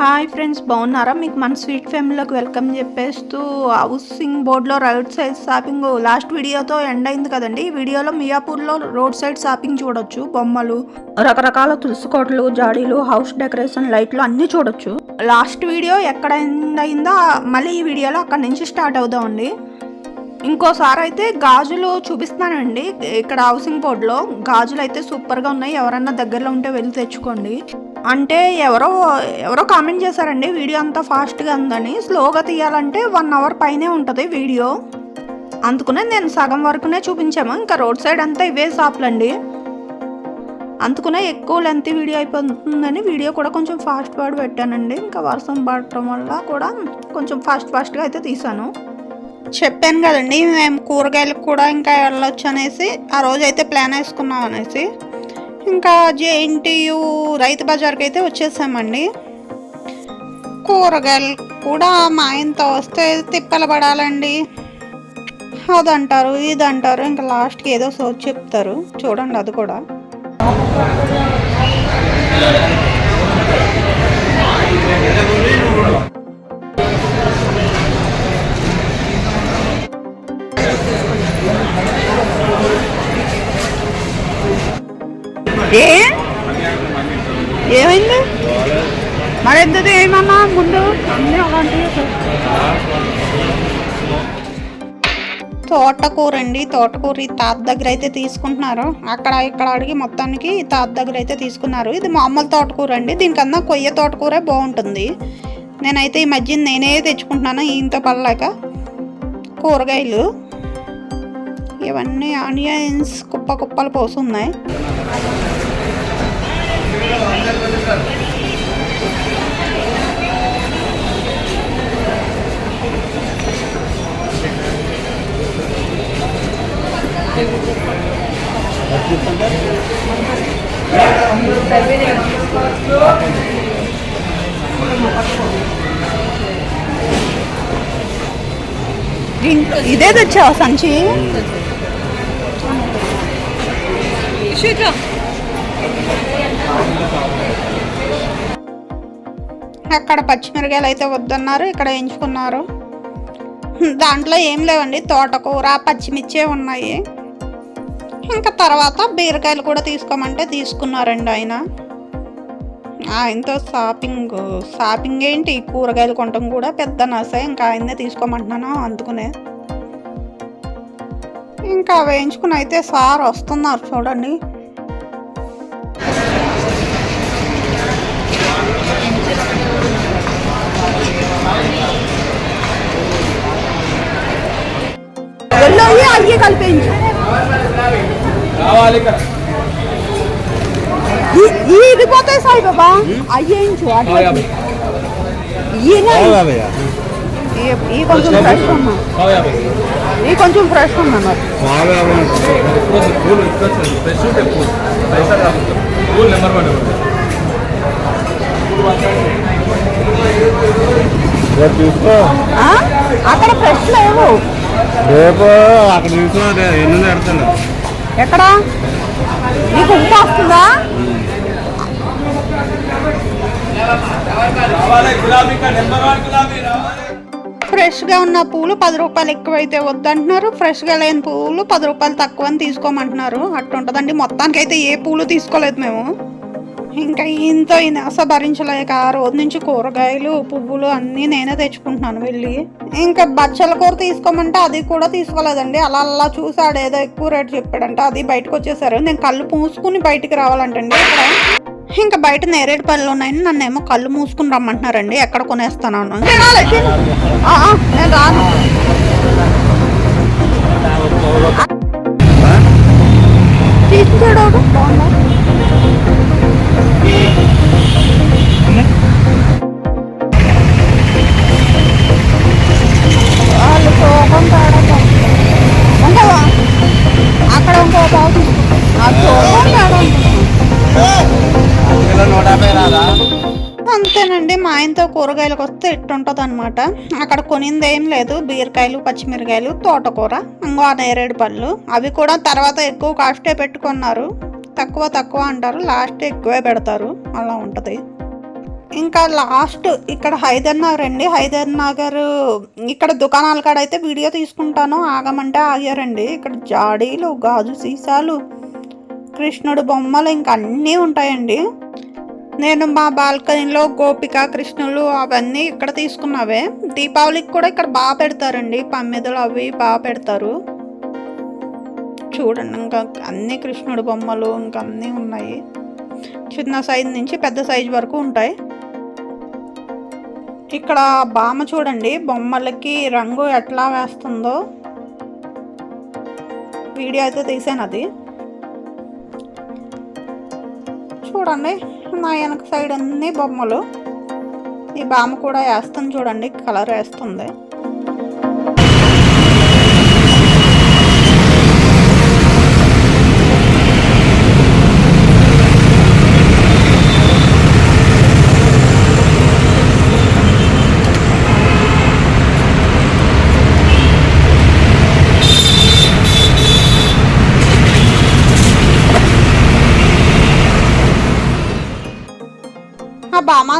Hi friends బాగున్నారా? మీకు మన స్వీట్ ఫ్యామిలీలోకి వెల్కమ్ చెప్పేస్తూ హౌసింగ్ బోర్డులో రోడ్ సైడ్ షాపింగ్ లాస్ట్ వీడియోతో ఎండ్ అయింది కదండి. ఈ వీడియోలో మియాపూర్లో రోడ్ సైడ్ షాపింగ్ చూడొచ్చు. బొమ్మలు రకరకాల తులసి జాడీలు హౌస్ డెకరేషన్ లైట్లు అన్నీ చూడొచ్చు. లాస్ట్ వీడియో ఎక్కడ ఎండ్ అయిందో మళ్ళీ ఈ వీడియోలో అక్కడ నుంచి స్టార్ట్ అవుదామండి. ఇంకోసారి అయితే గాజులు చూపిస్తానండి ఇక్కడ హౌసింగ్ బోర్డ్లో గాజులు అయితే సూపర్గా ఉన్నాయి. ఎవరన్నా దగ్గరలో ఉంటే వెళ్ళి తెచ్చుకోండి. అంటే ఎవరో ఎవరో కామెంట్ చేశారండి. వీడియో అంతా ఫాస్ట్గా ఉందని. స్లోగా తీయాలంటే వన్ అవర్ పైనే ఉంటుంది వీడియో. అందుకునే నేను సగం వరకునే చూపించాము. ఇంకా రోడ్ సైడ్ అంతా ఇవే షాపులండి. అందుకునే ఎక్కువ లెంత్ వీడియో అయిపోతుందని వీడియో కూడా కొంచెం ఫాస్ట్ వర్డ్ పెట్టానండి. ఇంకా వర్షం పడటం వల్ల కూడా కొంచెం ఫాస్ట్ ఫాస్ట్గా అయితే తీసాను చెప్పాను కదండి మేము కూరగాయలకు కూడా ఇంకా వెళ్ళొచ్చు అనేసి ఆ రోజు అయితే ప్లాన్ వేసుకున్నాం అనేసి. ఇంకా జేఎన్టీయు రైతు బజార్కి అయితే వచ్చేసామండి. కూరగాయలు కూడా మా ఆయనతో వస్తే తిప్పలు పడాలండి. అదంటారు ఇది అంటారు ఇంకా లాస్ట్కి ఏదో సో చెప్తారు. చూడండి అది కూడా. ఏ? ఏమైంది? మరి ఎందుకు ఏమన్నా ముందు అన్నీ అలాంటివి తోటకూర అండి తోటకూర తాత దగ్గర అయితే తీసుకుంటున్నారు. అక్కడ ఇక్కడ అడిగి మొత్తానికి తాత దగ్గర అయితే తీసుకున్నారు. ఇది మామూలు తోటకూర అండి దీనికన్నా కొయ్య తోటకూరే బాగుంటుంది. నేనైతే ఈ మధ్య నేనే తెచ్చుకుంటున్నాను ఈయంతో పడలేక. కూరగాయలు ఇవన్నీ ఆనియన్స్ కుప్ప కుప్పలు పోసున్నాయి. ఇదే తెచ్చావా సంచి? అక్కడ పచ్చిమిరకాయలు అయితే వద్దన్నారు ఇక్కడ ఎంచుకున్నారు. దాంట్లో ఏం లేవండి తోటకూర పచ్చిమిర్చే ఉన్నాయి. ఇంకా తర్వాత బీరకాయలు కూడా తీసుకోమంటే తీసుకున్నారండి ఆయన. ఆయనతో షాపింగ్ షాపింగ్ ఏంటి? కూరగాయలు కొనటం కూడా పెద్ద నసే ఇంకా ఆయన్నే తీసుకోమంటున్నాను అందుకునే. ఇంకా వేయించుకుని అయితే సార్ వస్తున్నారు చూడండి. రావాలి ఇక్కడ. ఇది పోతాయి సాయి బాబా అయ్యేయించు ఈ కొంచెం ఫ్రెష్ ఉన్నా. ఈ కొంచెం ఫ్రెష్ ఉన్నా మరి? అక్కడ ఫ్రెష్ లేవు. రేపు అక్కడ చూసుకో ఎన్ని పెడతాను. ఎక్కడ? నీకు ఉప్పు వస్తుందా? ఫ్రెష్గా ఉన్న పూలు పది రూపాయలు ఎక్కువైతే వద్దంటున్నారు. ఫ్రెష్గా లేని పూలు పది రూపాయలు తక్కువ అని తీసుకోమంటున్నారు. అట్టుంటదండి. మొత్తానికి అయితే ఏ పూలు తీసుకోలేదు మేము. ఇంకా ఈయనతో ఈ నెస భరించలేక ఆ రోజు నుంచి కూరగాయలు పువ్వులు అన్నీ నేనే తెచ్చుకుంటున్నాను వెళ్ళి. ఇంకా బచ్చల కూర తీసుకోమంటే అది కూడా తీసుకోలేదండి. అలా అలా చూసాడు ఏదో ఎక్కువ రేటు చెప్పాడంట. అది బయటకు వచ్చేసారు. నేను కళ్ళు మూసుకుని బయటికి రావాలంటండి ఇక్కడ. ఇంకా బయట నేరేడు పళ్ళు ఉన్నాయని నన్ను ఏమో కళ్ళు మూసుకుని రమ్మంటున్నారండి. ఎక్కడ కొనేస్తాను నేను రాను. తీసుకురాడు కూరగాయలకు వస్తే ఇట్టుంటుంది అనమాట అక్కడ కొనింది ఏం లేదు. బీరకాయలు పచ్చిమిరకాయలు తోటకూర ఇంకో ఆ నేరేడు పళ్ళు. అవి కూడా తర్వాత ఎక్కువ కాస్టే పెట్టుకున్నారు. తక్కువ తక్కువ అంటారు. లాస్ట్ ఎక్కువే పెడతారు. అలా ఉంటుంది. ఇంకా లాస్ట్ ఇక్కడ హైదర్నగర్ అండి. హైదర్ నగర్ ఇక్కడ దుకాణాల కాడ అయితే వీడియో తీసుకుంటాను. ఆగమంటే ఆగారండి. ఇక్కడ జాడీలు గాజు సీసాలు కృష్ణుడు బొమ్మలు ఇంకా అన్నీ ఉంటాయండి. నేను మా బాల్కనీలో గోపిక కృష్ణులు అవన్నీ ఇక్కడ తీసుకున్నవే. దీపావళికి కూడా ఇక్కడ బాగా పెడతారండి. పమ్మెదలు అవి బాగా పెడతారు. చూడండి ఇంకా అన్ని కృష్ణుడు బొమ్మలు ఇంకా అన్నీ ఉన్నాయి. చిన్న సైజు నుంచి పెద్ద సైజు వరకు ఉంటాయి. ఇక్కడ బామ చూడండి బొమ్మలకి రంగు ఎట్లా వేస్తుందో. వీడియో అయితే తీసాను అది. చూడండి. నా వెనక సైడ్ అన్ని బొమ్మలు. ఈ బామ్మ కూడా వేస్తుంది చూడండి కలర్ వేస్తుంది.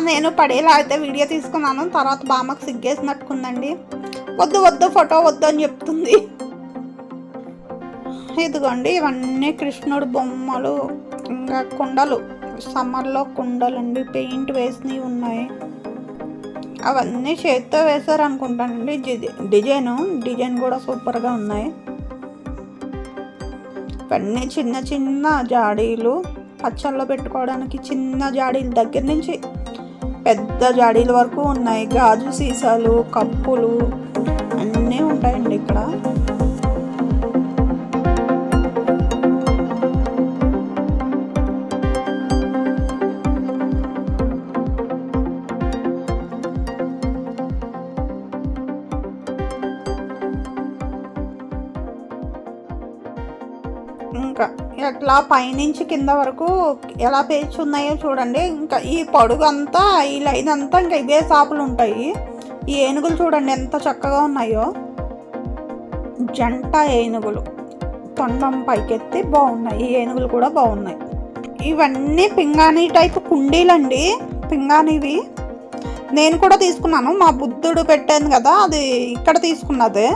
నేను పడేలా అయితే వీడియో తీసుకున్నాను. తర్వాత బామ్మకు సిగ్గేసినట్టుకుందండి వద్దు వద్దు ఫోటో వద్దు అని చెప్తుంది. ఇదిగోండి ఇవన్నీ కృష్ణుడు బొమ్మలు ఇంకా కుండలు. సమ్మర్లో కుండలండి పెయింట్ వేసినవి ఉన్నాయి. అవన్నీ చేతితో వేశారు అనుకుంటానండి డిజైన్ డిజైన్ కూడా సూపర్గా ఉన్నాయి. ఇవన్నీ చిన్న చిన్న జాడీలు పచ్చళ్ళలో పెట్టుకోవడానికి చిన్న జాడీల దగ్గర నుంచి పెద్ద జాడీల వరకు ఉన్నాయి. గాజు సీసాలు కప్పులు అన్నీ ఉంటాయండి ఇక్కడ. అట్లా పైనుంచి కింద వరకు ఎలా పేర్చి ఉన్నాయో చూడండి. ఇంకా ఈ పొడుగు అంతా ఈ లైన్ అంతా ఇంకా ఇవే షాపులు ఉంటాయి. ఈ ఏనుగులు చూడండి ఎంత చక్కగా ఉన్నాయో. జంట ఏనుగులు. తొండం పైకెత్తి బాగున్నాయి. ఈ ఏనుగులు కూడా బాగున్నాయి. ఇవన్నీ పింగాణి టైప్ కుండీలండి. పింగాణివి. నేను కూడా తీసుకున్నాను. మా బుద్ధుడు పెట్టాను కదా అది ఇక్కడ తీసుకున్నదే.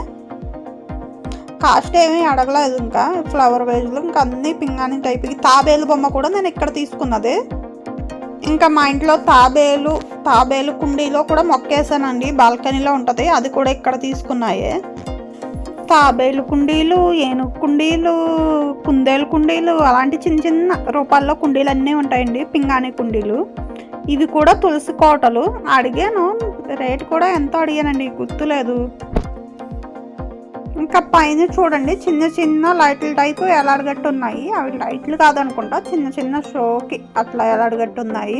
కాస్ట్ ఏమీ అడగలేదు ఇంకా. ఫ్లవర్ వేజ్లు ఇంకా అన్ని పింగాణి టైప్కి తాబేలు బొమ్మ కూడా నేను ఇక్కడ తీసుకున్నది. ఇంకా మా ఇంట్లో తాబేలు తాబేలు కుండీలో కూడా మొక్కేసానండి. బాల్కనీలో ఉంటుంది. అది కూడా ఇక్కడ తీసుకున్నాయే. తాబేలు కుండీలు ఏనుగు కుండీలు కుందేలు కుండీలు అలాంటి చిన్న చిన్న రూపాల్లో కుండీలు అన్నీ ఉంటాయండి. పింగాణి కుండీలు. ఇవి కూడా తులసి కోటలు. అడిగాను. రేట్ కూడా ఎంతో అడిగానండి. గుర్తులేదు. ఇంకా పైన చూడండి చిన్న చిన్న లైట్ల టైపు ఎలాడగట్టు ఉన్నాయి. అవి లైట్లు కాదనుకుంటా చిన్న చిన్న షోకి అట్లా ఎలాడగట్టు ఉన్నాయి.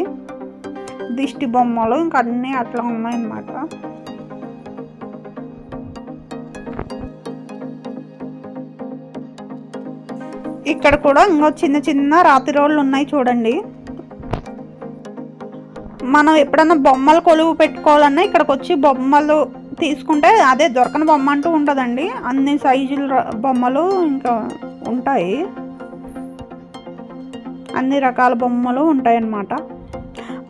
దిష్టి బొమ్మలు ఇంకా అన్నీ అట్లా ఉన్నాయన్నమాట. ఇక్కడ కూడా ఇంకో చిన్న చిన్న రాతి రోళ్ళు ఉన్నాయి చూడండి. మనం ఎప్పుడన్నా బొమ్మలు కొలువు పెట్టుకోవాలన్నా ఇక్కడికి వచ్చి బొమ్మలు తీసుకుంటే అదే దొరకని బొమ్మ అంటూ ఉండదండి అన్ని సైజుల ర- బొమ్మలు ఇంకా ఉంటాయి. అన్ని రకాల బొమ్మలు ఉంటాయన్నమాట.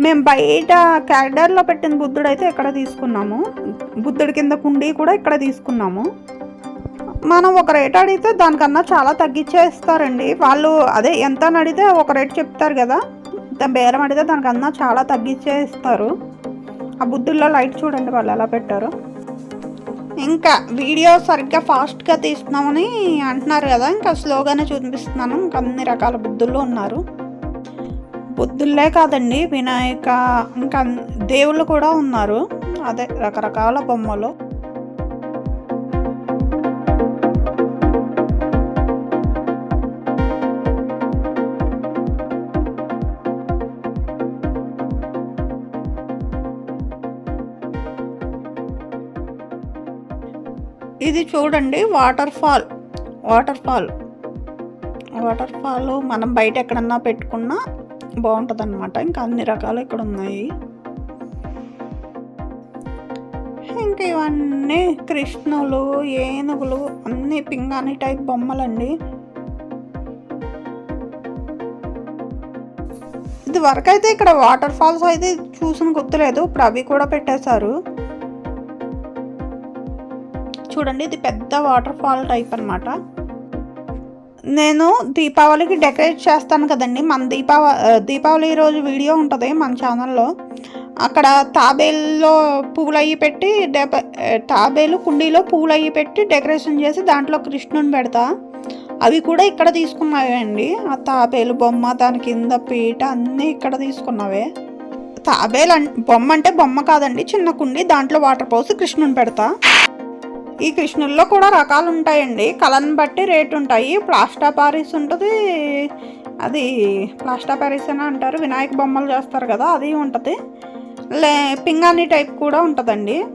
మేము బయట క్యాలెండర్లో పెట్టిన బుద్ధుడు అయితే ఇక్కడ తీసుకున్నాము? బుద్ధుడి కింద కుండి కూడా ఇక్కడ తీసుకున్నాము. మనం ఒక రేట్ అడిగితే దానికన్నా చాలా తగ్గించే ఇస్తారండి వాళ్ళు అదే ఎంత అని అడిగితే ఒక రేట్ చెప్తారు కదా. బేరం అడిగితే దానికన్నా చాలా తగ్గించే ఇస్తారు ఆ బుద్ధుల్లో లైట్ చూడండి వాళ్ళు ఎలా పెట్టారు. ఇంకా వీడియో సరిగ్గా ఫాస్ట్గా తీస్తున్నామని అంటున్నారు కదా ఇంకా స్లోగానే చూపిస్తున్నాను. ఇంకా అన్ని రకాల బుద్ధుల్లో ఉన్నారు. బుద్ధుల్లే కాదండి వినాయక ఇంకా దేవుళ్ళు కూడా ఉన్నారు. అదే రకరకాల బొమ్మలు. ఇది చూడండి waterfall waterfall waterfall మనం బయట ఎక్కడన్నా పెట్టుకున్నా బాగుంటుంది అనమాట ఇంకా అన్ని రకాలు ఇక్కడ ఉన్నాయి ఇంకా ఇవన్నీ కృష్ణులు ఏనుగులు అన్ని పింగాణి టైప్ బొమ్మలండి. ఇది వరకు అయితే ఇక్కడ వాటర్ ఫాల్స్ అయితే చూసిన గుర్తులేదు. ఇప్పుడు అవి కూడా పెట్టేశారు. చూడండి ఇది పెద్ద వాటర్ ఫాల్ టైప్ అన్నమాట. నేను దీపావళికి డెకరేట్ చేస్తాను కదండి. మన దీపావ దీపావళి రోజు వీడియో ఉంటుంది మన ఛానల్లో. అక్కడ తాబేల్లో పువ్వులు అయ్యి పెట్టి తాబేలు కుండీలో పువ్వులు అయ్యి పెట్టి డెకరేషన్ చేసి దాంట్లో కృష్ణుని పెడతా. అవి కూడా ఇక్కడ తీసుకున్నవే అండి. ఆ తాబేలు బొమ్మ దాని కింద పీట అన్నీ ఇక్కడ తీసుకున్నవే. తాబేలు అన్ బొమ్మ అంటే బొమ్మ కాదండి చిన్న కుండి. దాంట్లో వాటర్ పోసి కృష్ణుని పెడతా. ఈ కృష్ణుల్లో కూడా రకాలు ఉంటాయండి కలను బట్టి రేట్ ఉంటాయి ప్లాస్టా పారిస్ ఉంటుంది. అది ప్లాస్టా పారిస్ అని అంటారు. వినాయక బొమ్మలు చేస్తారు కదా అది ఉంటుంది. లే పింగాణి టైప్ కూడా ఉంటుందండి.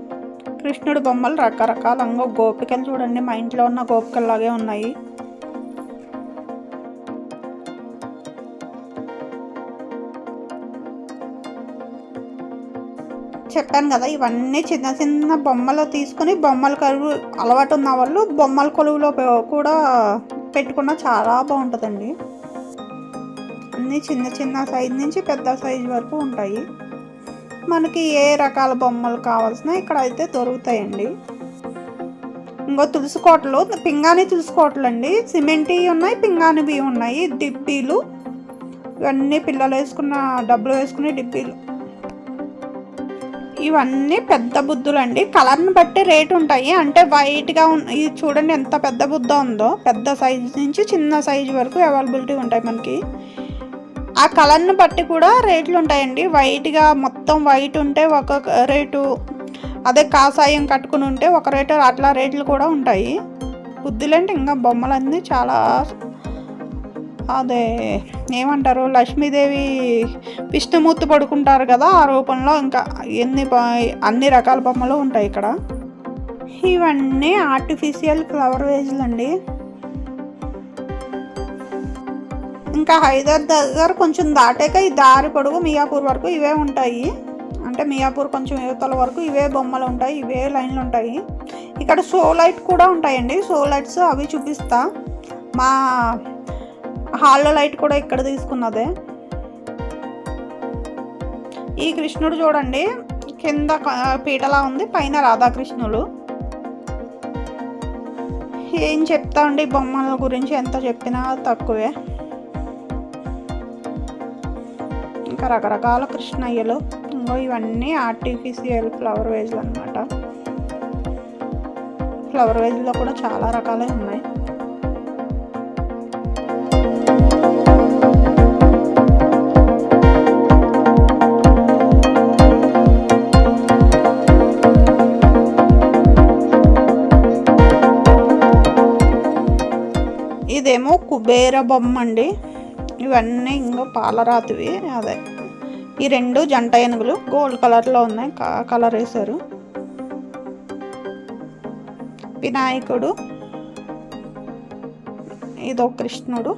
కృష్ణుడి బొమ్మలు రకరకాలంగా గోపికలు చూడండి. మా ఇంట్లో ఉన్న గోపికల్లాగే ఉన్నాయి. చెప్పాను కదా ఇవన్నీ చిన్న చిన్న బొమ్మలు తీసుకుని బొమ్మల కలువు అలవాటు ఉన్న వాళ్ళు బొమ్మల కొలువులో కూడా పెట్టుకున్న చాలా బాగుంటుందండి. అన్నీ చిన్న చిన్న సైజ్ నుంచి పెద్ద సైజ్ వరకు ఉంటాయి. మనకి ఏ రకాల బొమ్మలు కావాల్సిన ఇక్కడ అయితే దొరుకుతాయండి. ఇంకో తులసి కోటలు పింగాణి తులసి కోటలు అండి సిమెంటీ ఉన్నాయి పింగాణివి ఉన్నాయి డిబ్బీలు. ఇవన్నీ పిల్లలు వేసుకున్న డబ్బులు వేసుకునే డిబ్బీలు. ఇవన్నీ పెద్ద బుద్ధులు అండి కలర్ని బట్టి రేట్ ఉంటాయి. అంటే వైట్గా ఉన్న ఇది చూడండి ఎంత పెద్ద బుద్ధ ఉందో. పెద్ద సైజ్ నుంచి చిన్న సైజు వరకు అవైలబిలిటీ ఉంటాయి మనకి. ఆ కలర్ని బట్టి కూడా రేట్లు ఉంటాయండి. వైట్గా మొత్తం వైట్ ఉంటే ఒక రేటు అదే కాసాయం కట్టుకుని ఉంటే ఒక రేటు అట్లా రేట్లు కూడా ఉంటాయి. బుద్ధులంటే ఇంకా బొమ్మలన్నీ చాలా అదే ఏమంటారు? లక్ష్మీదేవి విష్ణుమూర్తి పడుకుంటారు కదా ఆ రూపంలో ఇంకా ఎన్ని అన్ని రకాల బొమ్మలు ఉంటాయి ఇక్కడ. ఇవన్నీ ఆర్టిఫిషియల్ ఫ్లవర్ వేజ్లు అండి. ఇంకా హైదర్ దగ్గర కొంచెం దాటాక ఈ దారి పొడుగు మియాపూర్ వరకు ఇవే ఉంటాయి. అంటే మియాపూర్ కొంచెం యువతల వరకు ఇవే బొమ్మలు ఉంటాయి ఇవే లైన్లు ఉంటాయి. ఇక్కడ సో లైట్ కూడా ఉంటాయండి. సో లైట్స్ అవి చూపిస్తా. మా హాల్లో లైట్ కూడా ఇక్కడ తీసుకున్నదే. ఈ కృష్ణుడు చూడండి కింద పీటలా ఉంది పైన రాధాకృష్ణులు. ఏం చెప్తా అండి బొమ్మల గురించి? ఎంత చెప్పినా తక్కువే. ఇంకా రకరకాల కృష్ణయ్యలు ఇంకో ఇవన్నీ ఆర్టిఫిషియల్ ఫ్లవర్ వేజ్లు అనమాట ఫ్లవర్ వేజ్లో కూడా చాలా రకాలే ఉన్నాయి. కుబేర బొమ్మ అండి ఇవన్నీ ఇంకో పాలరాతివి. అదే. ఈ రెండు జంట ఏనుగులు గోల్డ్ కలర్లో ఉన్నాయి. క- కలర్ వేశారు. వినాయకుడు. ఇదో కృష్ణుడు.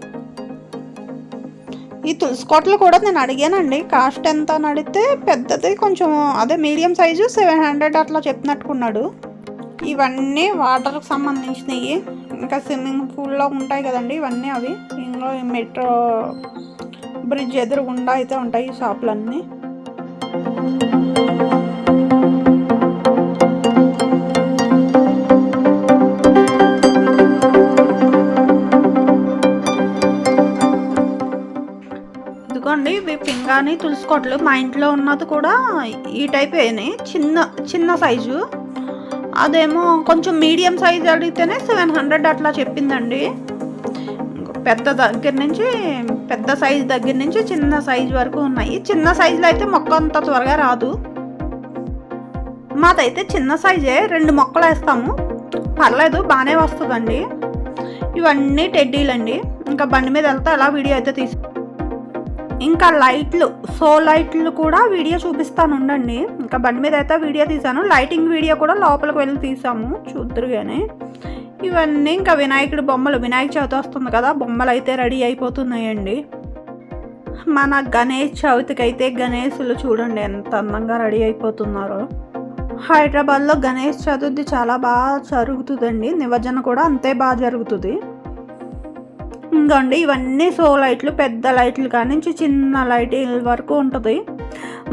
ఈ తులసి కోటలు కూడా నేను అడిగానండి. కాస్ట్ ఎంత అని అడిగితే పెద్దది కొంచెం అదే మీడియం సైజు సెవెన్ హండ్రెడ్ అట్లా చెప్పినట్టుకున్నాడు. ఇవన్నీ వాటర్కి సంబంధించినవి ఇంకా స్విమ్మింగ్ పూల్లో ఉంటాయి కదండి ఇవన్నీ అవి. ఇందులో మెట్రో బ్రిడ్జ్ ఎదురుగుండా అయితే ఉంటాయి ఈ షాపులన్నీ. ఇదిగోండి ఇవి పింగాని తులుసుకోట్లు మా ఇంట్లో ఉన్నది కూడా ఈ టైప్ అయినాయి. చిన్న చిన్న సైజు. అదేమో కొంచెం మీడియం సైజ్ అడిగితేనే సెవెన్ హండ్రెడ్ అట్లా చెప్పిందండి. పెద్ద దగ్గర నుంచి పెద్ద సైజ్ దగ్గర నుంచి చిన్న సైజ్ వరకు ఉన్నాయి. చిన్న సైజులో అయితే మొక్క అంత త్వరగా రాదు. మాదైతే చిన్న సైజే రెండు మొక్కలు వేస్తాము. పర్లేదు బాగానే వస్తుందండి. ఇవన్నీ టెడ్డీలండి. ఇంకా బండి మీద వెళ్తే అలా వీడియో అయితే తీసు ఇంకా లైట్లు సో లైట్లు కూడా వీడియో చూపిస్తాను ఉండండి. ఇంకా బండి మీద అయితే వీడియో తీసాను లైటింగ్ వీడియో కూడా లోపలికి వెళ్ళి తీసాము చూద్దరుగానే. ఇవన్నీ ఇంకా వినాయకుడి బొమ్మలు. వినాయక చవితి వస్తుంది కదా బొమ్మలు అయితే రెడీ అయిపోతున్నాయండి. మన గణేష్ చవితికి అయితే గణేశులు చూడండి ఎంత అందంగా రెడీ అయిపోతున్నారో. హైదరాబాద్లో గణేష్ చతుర్థి చాలా బాగా జరుగుతుందండి. నిమజ్జన కూడా అంతే బాగా జరుగుతుంది. ఇంకోండి ఇవన్నీ సో లైట్లు పెద్ద లైట్లు కాడి నుంచి చిన్న లైట్ వరకు ఉంటుంది.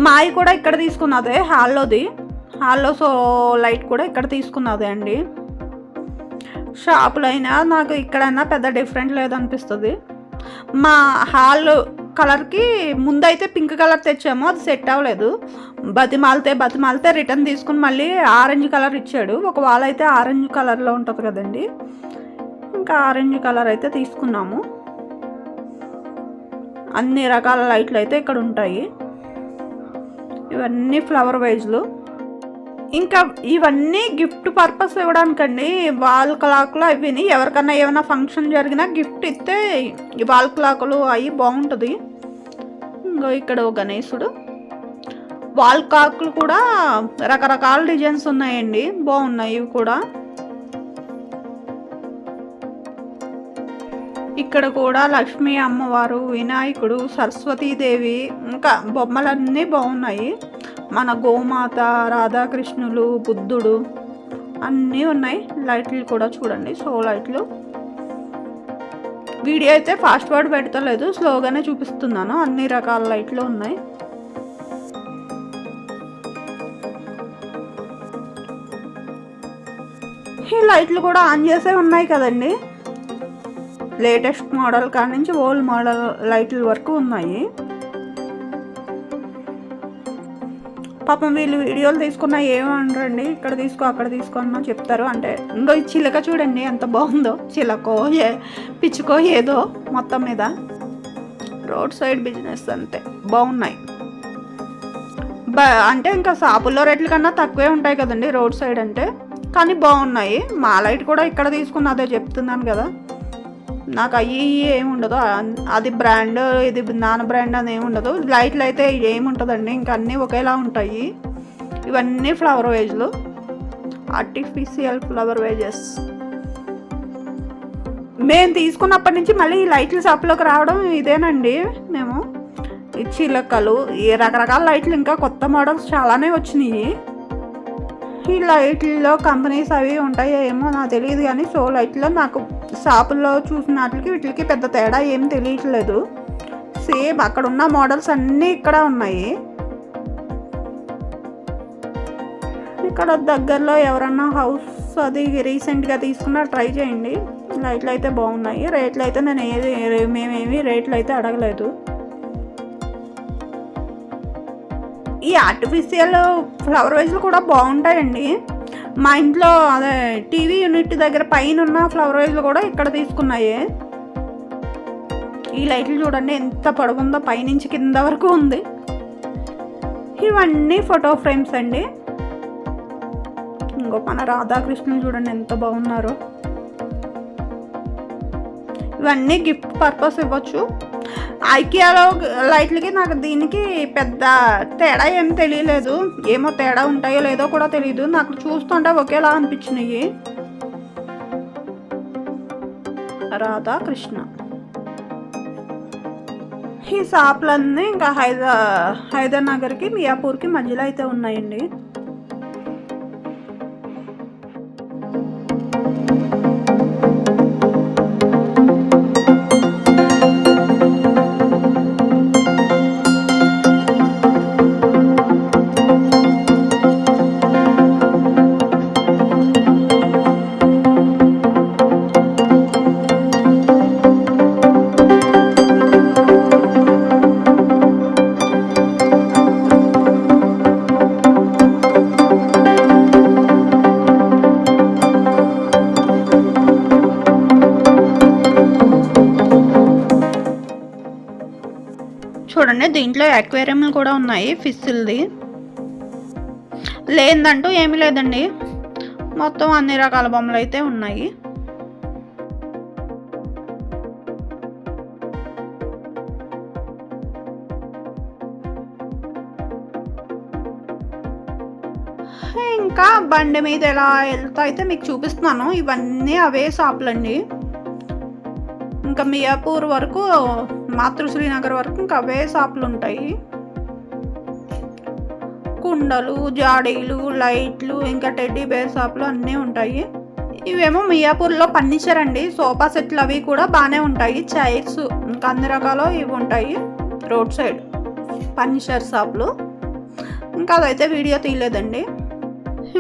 మాయి కూడా ఇక్కడ తీసుకున్నదే హాల్లోది. హాల్లో సో లైట్ కూడా ఇక్కడ తీసుకున్నదే అండి. షాపులో అయినా నాకు ఇక్కడైనా పెద్ద డిఫరెంట్ లేదనిపిస్తుంది. మా హాల్ కలర్కి ముందైతే పింక్ కలర్ తెచ్చాము అది సెట్ అవ్వలేదు. బతిమాలితే బతిమాలితే రిటర్న్ తీసుకుని మళ్ళీ ఆరెంజ్ కలర్ ఇచ్చాడు. ఒక వాల్ అయితే ఆరెంజ్ కలర్లో ఉంటుంది కదండి. ఇంకా ఆరెంజ్ కలర్ అయితే తీసుకున్నాము. అన్ని రకాల లైట్లు అయితే ఇక్కడ ఉంటాయి. ఇవన్నీ ఫ్లవర్ వైజ్లు ఇంకా ఇవన్నీ గిఫ్ట్ పర్పస్ ఇవ్వడానికండి వాల్ క్లాకులు అవిని ఎవరికన్నా ఏమైనా ఫంక్షన్ జరిగినా గిఫ్ట్ ఇస్తే ఈ వాల్ క్లాకులు అవి బాగుంటుంది. ఇంకో ఇక్కడ గణేశుడు. వాల్ క్లాక్లు కూడా రకరకాల డిజైన్స్ ఉన్నాయండి బాగున్నాయి ఇవి కూడా. ఇక్కడ కూడా లక్ష్మీ అమ్మవారు వినాయకుడు సరస్వతీదేవి ఇంకా బొమ్మలన్నీ బాగున్నాయి. మన గోమాత రాధాకృష్ణులు బుద్ధుడు అన్నీ ఉన్నాయి. లైట్లు కూడా చూడండి సో లైట్లు. వీడియో అయితే ఫాస్ట్ వర్డ్ పెడతలేదు స్లోగానే చూపిస్తున్నాను. అన్ని రకాల లైట్లు ఉన్నాయి. ఈ లైట్లు కూడా ఆన్ చేసే ఉన్నాయి కదండి. లేటెస్ట్ మోడల్ కాడ నుంచి ఓల్డ్ మోడల్ లైట్ల వరకు ఉన్నాయి. పాపం వీళ్ళు వీడియోలు తీసుకున్నా ఏమంటారండి ఇక్కడ తీసుకో అక్కడ తీసుకున్నా చెప్తారు. అంటే ఇంకో ఈ చిలక చూడండి ఎంత బాగుందో. చిలకో ఏ పిచ్చుకో ఏదో మొత్తం మీద. రోడ్ సైడ్ బిజినెస్ అంతే. బాగున్నాయి. బ అంటే ఇంకా షాపుల్లో రేట్ల కన్నా తక్కువే ఉంటాయి కదండి రోడ్ సైడ్ అంటే. కానీ బాగున్నాయి. మా లైట్ కూడా ఇక్కడ తీసుకున్న అదే చెప్తున్నాను కదా. నాకు అవి ఏమి ఉండదు అది బ్రాండ్ ఇది నాన్న బ్రాండ్ అని ఏమి ఉండదు లైట్లు అయితే ఏముంటుందండి ఇంకా అన్నీ ఒకేలా ఉంటాయి. ఇవన్నీ ఫ్లవర్ వేజ్లు ఆర్టిఫిషియల్ ఫ్లవర్ వేజెస్ మేము తీసుకున్నప్పటి నుంచి మళ్ళీ ఈ లైట్ల షాప్లోకి రావడం ఇదేనండి మేము. ఈ చిలకలు ఈ రకరకాల లైట్లు ఇంకా కొత్త మోడల్స్ చాలానే వచ్చినాయి. ఈ లైట్లలో కంపెనీస్ అవి ఉంటాయో ఏమో నాకు తెలియదు కానీ సో లైట్లో నాకు షాపుల్లో చూసిన వాటికి వీటికి పెద్ద తేడా ఏం తెలియట్లేదు. సేమ్ అక్కడ ఉన్న మోడల్స్ అన్నీ ఇక్కడ ఉన్నాయి. ఇక్కడ దగ్గరలో ఎవరన్నా హౌస్ అది రీసెంట్గా తీసుకున్నా ట్రై చేయండి. లైట్లు అయితే బాగున్నాయి. రేట్లు అయితే నేను ఏది మేమేమి రేట్లు అయితే అడగలేదు. ఈ ఆర్టిఫిషియల్ ఫ్లవర్ వైజ్లు కూడా బాగుంటాయండి. మా ఇంట్లో అదే టీవీ యూనిట్ దగ్గర పైన ఉన్న ఫ్లవర్ వైజ్లు కూడా ఇక్కడ తీసుకున్నాయి. ఈ లైట్లు చూడండి ఎంత పొడవుందో పైనుంచి కింద వరకు ఉంది. ఇవన్నీ ఫోటో ఫ్రేమ్స్ అండి. ఇంకో మన రాధాకృష్ణులు చూడండి ఎంత బాగున్నారో. ఇవన్నీ గిఫ్ట్ పర్పస్ ఇవ్వచ్చు. ఐకియాలో లైట్లకి నాకు దీనికి పెద్ద తేడా ఏం తెలియలేదు. ఏమో తేడా ఉంటాయో లేదో కూడా తెలియదు నాకు చూస్తుంటే ఒకేలా అనిపించినాయి. రాధా కృష్ణ ఈ షాపులన్నీ ఇంకా హైదరా హైదర్ నగర్కి మియాపూర్కి మధ్యలో అయితే ఉన్నాయండి. దీంట్లో అక్వేరియంలు కూడా ఉన్నాయి ఫిష్లది లేదంటూ ఏమీ లేదండి. మొత్తం అన్ని రకాల బొమ్మలు అయితే ఉన్నాయి. ఇంకా బండి మీద ఎలా వెళ్తా అయితే మీకు చూపిస్తున్నాను. ఇవన్నీ అవే షాపులండి. ఇంకా మియాపూర్ వరకు మాతృశ్రీనగర్ వరకు ఇంకా అవే షాపులు ఉంటాయి. కుండలు జాడీలు లైట్లు ఇంకా టెడ్డీ బేర్ షాపులు అన్నీ ఉంటాయి. ఇవేమో మియాపూర్లో ఫర్నిచర్ అండి. సోఫా సెట్లు అవి కూడా బాగానే ఉంటాయి. చైర్స్ ఇంకా అన్ని రకాలు ఇవి ఉంటాయి. రోడ్ సైడ్ ఫర్నిచర్ షాపులు. ఇంకా అదైతే వీడియో తీయలేదండి.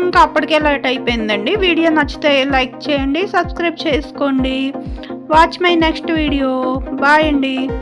ఇంకా అప్పటికే లేట్ అయిపోయిందండి. వీడియో నచ్చితే లైక్ చేయండి సబ్స్క్రైబ్ చేసుకోండి. Watch my next video. Bye అండి.